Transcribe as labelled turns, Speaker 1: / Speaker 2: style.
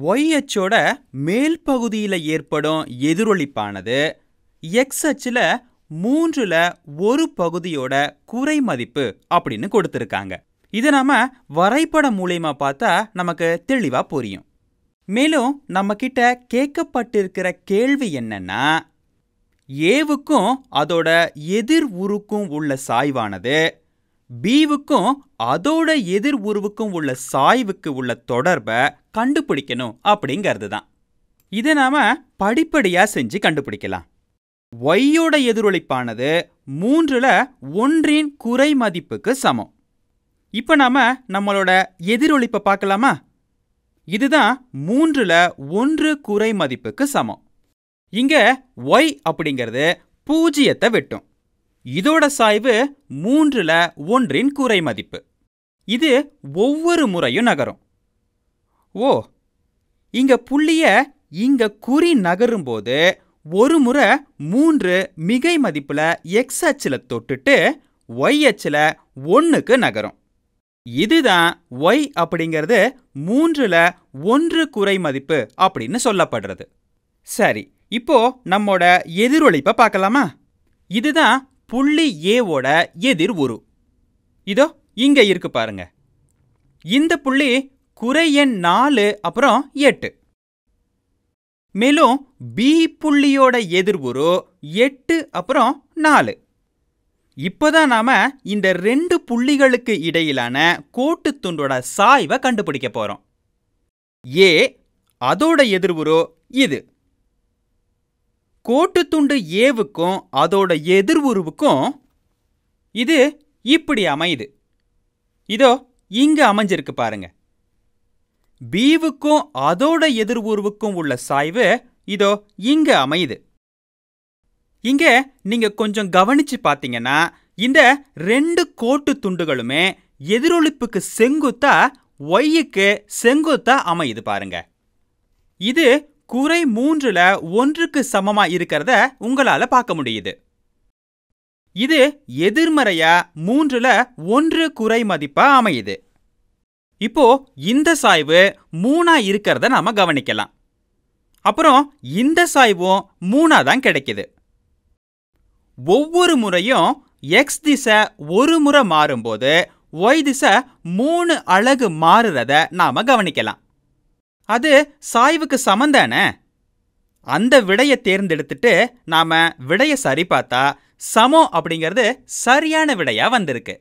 Speaker 1: Y அச்சோட மேல் பகுதியில் ஏற்படும் எதிரொலிப்பானது எக்ஸ் அச்சில் மூன்றுல ஒரு பகுதியோட குறை மதிப்பு அப்படின்னு கொடுத்துருக்காங்க. இதை நாம வரைபடம் மூலியமா பார்த்தா நமக்கு தெளிவா புரியும். மேலும் நம்மக்கிட்ட கேட்கப்பட்டிருக்கிற கேள்வி என்னன்னா ஏவுக்கும் அதோட எதிர் உருக்கும் உள்ள சாய்வானது பீவுக்கும் அதோட எதிர் உருவுக்கும் உள்ள சாய்வுக்கு உள்ள தொடர்பை கண்டுபிடிக்கணும் அப்படிங்கிறது தான் இதை நாம படிப்படியா செஞ்சு கண்டுபிடிக்கலாம். ஒய்யோட எதிரொலிப்பானது மூன்றுல ஒன்றின் குறை மதிப்புக்கு சமம். இப்போ நாம நம்மளோட எதிரொலிப்பை பார்க்கலாமா? இதுதான் மூன்றுல ஒன்று குறை மதிப்புக்கு சமம். இங்க ஒய் அப்படிங்கிறது பூஜ்ஜியத்தை வெட்டும். இதோட சாய்வு மூன்றுல ஒன்றின் குறை மதிப்பு. இது ஒவ்வொரு முறையும் நகரும். ஓ இங்க புள்ளிய இங்க குறி நகரும்போது ஒரு முறை மூன்று மிகை மதிப்புல எக்ஸ் அச்சில் தொட்டுட்டு ஒய் அச்சில் ஒன்றுக்கு நகரும். இதுதான் ஒய் அப்படிங்கிறது மூன்றுல ஒன்று குறை மதிப்பு அப்படின்னு சொல்லப்படுறது. சரி இப்போ நம்மோட எதிரொலிப்பை பார்க்கலாமா? இதுதான் புள்ளி ஏவோட எதிர் உரு. இதோ இங்க இருக்கு பாருங்க. இந்த புள்ளி குறை எண் நாலு அப்புறம் எட்டு. மேலும் பி புள்ளியோட எதிர் உரு எட்டு அப்புறம் நாலு. இப்போதான் நாம இந்த ரெண்டு புள்ளிகளுக்கு இடையிலான கோட்டு துண்டோட சாய்வை கண்டுபிடிக்க போறோம். ஏ அதோட எதிர்வுரோ இது. கோட்டுத்துண்டு ஏவுக்கும் அதோட எதிர்வுருவுக்கும் இது இப்படி அமையுது. இதோ இங்க அமைஞ்சிருக்கு பாருங்க. பீவுக்கும் அதோட எதிர்வுருவுக்கும் உள்ள சாய்வு இதோ இங்க அமையுது. இங்க நீங்க கொஞ்சம் கவனிச்சு பார்த்தீங்கன்னா இந்த ரெண்டு கோட்டு துண்டுகளுமே எதிரொலிப்புக்கு செங்குத்தா ஒய்யுக்கு செங்குத்தா அமையுது பாருங்க. இது குறை மூன்றுல ஒன்றுக்கு சமமா இருக்கிறத உங்களால பார்க்க முடியுது. இது எதிர்மறையா மூன்றுல ஒன்று குறை மதிப்பா அமையுது. இப்போ இந்த சாய்வு மூணா இருக்கிறத நாம கவனிக்கலாம். அப்புறம் இந்த சாய்வும் மூணா தான் கிடைக்குது. ஒவ்வொரு முறையும் எக்ஸ் திசை ஒரு முறை மாறும்போது ஒய் திசை மூணு அழகு மாறுறத நாம கவனிக்கலாம். அது சாய்வுக்கு சமந்தானே அந்த விடையை தேர்ந்தெடுத்துட்டு நாம விடையை சரி பார்த்தா சமம் அப்படிங்கிறது சரியான விடையா வந்திருக்கு.